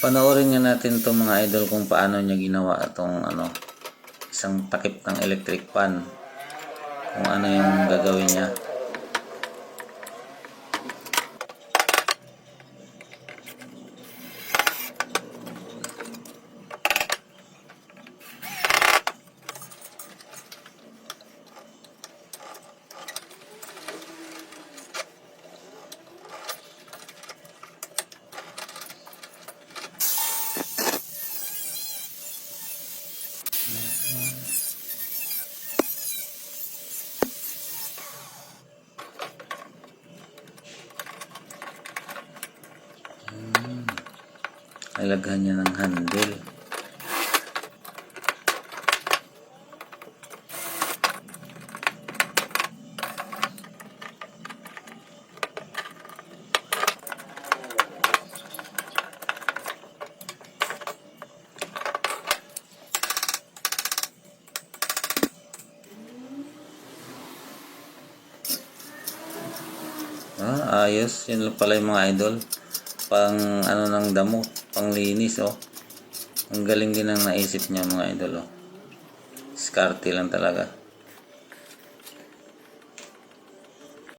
Panoorin nga natin to mga idol kung paano niya ginawa itong ano, isang takip ng electric fan. Kung ano yung gagawin niya. Nilaghan niya ng handle. Ah, ayos. Yun lang pala yung mga idol. Pang ano ng damo. Pang linis, oh. Ang galing din ang naisip niya mga idol, oh. Skarte lang talaga.